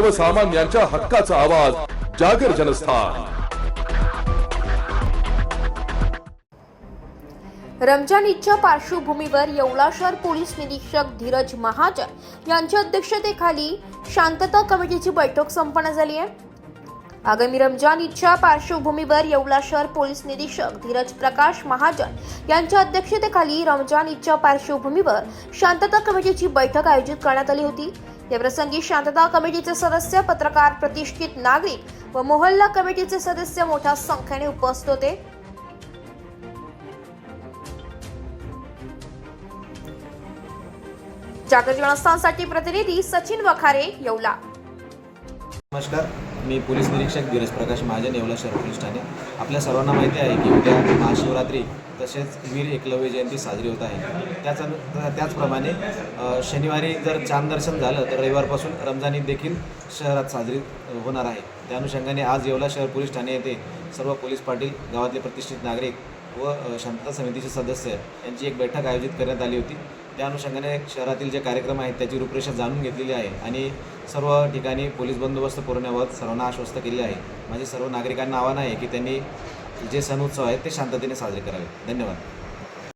सर्वसामान्यांच्या हक्काचा आवाज जागर जनस्थान. रमजान ईदच्या पार्श्वभूमीवर येवला शहर पोलीस निरीक्षक धीरज महाजन यांच्या अध्यक्षतेखाली शांतता कमिटीची बैठक संपन्न झाली आहे. आगामी रमजान ईदच्या पार्श्वभूमीवर येवला शहर पोलीस निरीक्षक धीरज प्रकाश महाजन यांच्या अध्यक्षतेखाली रमजान ईदच्या पार्श्वभूमीवर शांतता कमिटीची बैठक आयोजित करण्यात आली होती. याप्रसंगी शांतता कमिटीचे सदस्य पत्रकार प्रतिष्ठित नागरिक व मोहल्ला कमिटीचे सदस्य मोठ्या संख्येने उपस्थित होते. जागर जनस्थानसाठी प्रतिनिधी सचिन वखारे येवला. नमस्कार मी पोलीस निरीक्षक धीरज प्रकाश महाजन येवला शहर पोलीस ठाणे. आपल्या सर्वांना माहिती आहे की उद्या महाशिवरात्री तसेच वीर एकलव्य जयंती साजरी होत आहे. त्याच त्याचप्रमाणे शनिवारी जर चांद दर्शन झालं तर रविवारपासून रमजान ईद देखील शहरात साजरी होणार आहे. त्या अनुषंगाने आज येवला शहर पोलीस ठाणे येथे सर्व पोलीस पाटील गावातले प्रतिष्ठित नागरिक व शांतता समितीचे सदस्य यांची एक बैठक आयोजित करण्यात आली होती. त्या अनुषंगाने शहरातील जे कार्यक्रम आहेत त्याची रूपरेषा जाणून घेतलेली आहे. आणि सर्व ठिकाणी पोलीस बंदोबस्त पुरवण्याबाबत सर्वांना आश्वस्त केले आहे. माझे सर्व नागरिकांना आव्हान आहे की त्यांनी जे सण उत्सव आहेत ते शांततेने साजरे करावे. धन्यवाद.